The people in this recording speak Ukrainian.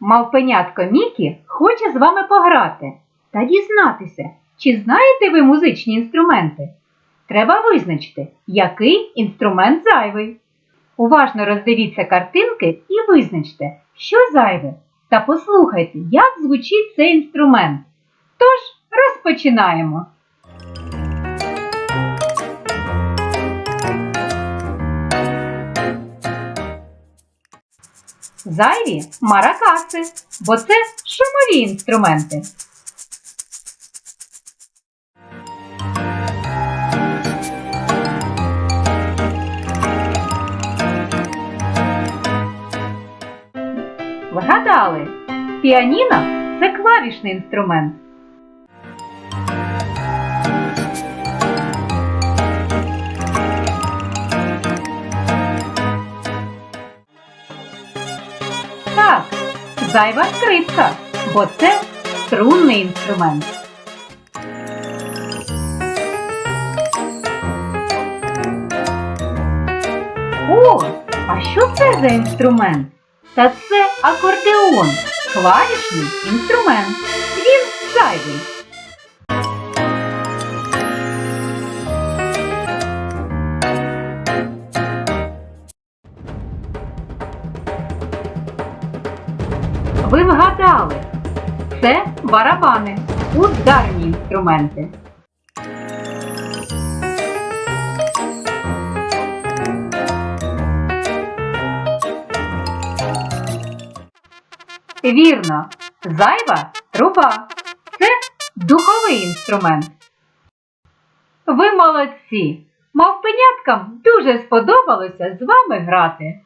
Мавпенятко Мікі хоче з вами пограти та дізнатися, чи знаєте ви музичні інструменти. Треба визначити, який інструмент зайвий. Уважно роздивіться картинки і визначте, що зайве, та послухайте, як звучить цей інструмент. Тож, розпочинаємо. Зайві маракаси, бо це шумові інструменти. Вгадали, піаніно це клавішний інструмент. Так, зайва скрипка, бо це струнний інструмент. О, а що це за інструмент? Та це акордеон, клавішний інструмент. Ви вгадали. Це барабани, ударні інструменти. Вірно, зайва труба. Це духовий інструмент. Ви молодці! Мавпеняткам дуже сподобалося з вами грати.